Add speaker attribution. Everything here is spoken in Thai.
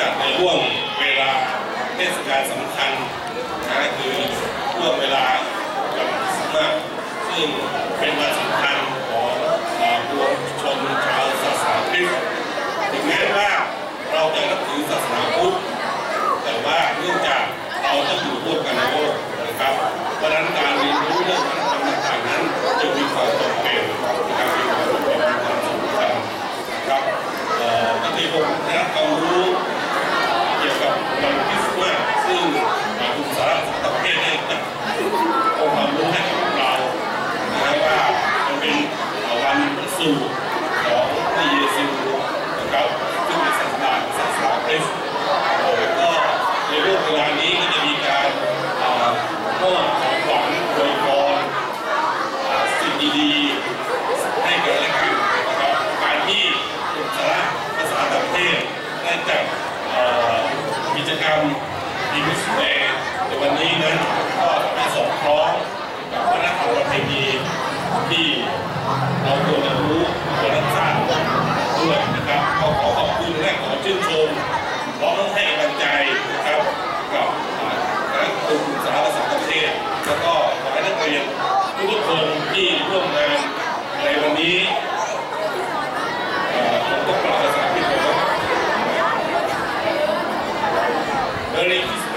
Speaker 1: จัดในร่วมเวลาเทศกาลสำคัญนะคือร่วมเวลาสำคัญมากซึ่งเป็นวันสำคัญของปวงชนชาวศาสนาคริสต์ถึงแม้ว่าเราจะนับถือศาสนาพุทธแต่ว่าเนื่องจากเราต้องอยู่ร่วมกันในโลกนะครับเพราะนั้นการเรียนรู้เรื่องวัธรรมต่างนั้นจะมีความจำเป็นนะครับมีความจำเป็นมีามสำคัครับก็ที่ผมได้รับความรู้ เกี่ยวกับวันคริสต์มาสซึ่งทางกลุ่มสารสนเทศได้จัดองค์ความรู้ให้กับเรานะครับว่ามันเป็นวันสูตรของพระเยซูนะครับซึ่งเป็นศาสนาศาสนาคริสต์ แล้วก็ในเรื่องเวลานี้ก็จะมีการเอ่อมอบของขวัญโดยพรเอ่อสิ่งดีๆให้กันและกันนะครับการที่กลุ่มสาระภาษาต่างประเทศได้จัดเอ่อ กิจกรรมดีมิสเดย์ในวันนี้นั้นก็จะสอดคล้องกับวัฒนธรรมประเพณีที่เราควรจะรู้ควรรักษาด้วยนะครับขอขอขอบคุณและขอชื่นชมพร้อมให้กำลังใจนะครับกับอ่าคณะครูศึกษาภาษาประเทศแล้วก็ขอให้นักเรียนทุกคนที่ร่ว Thank you.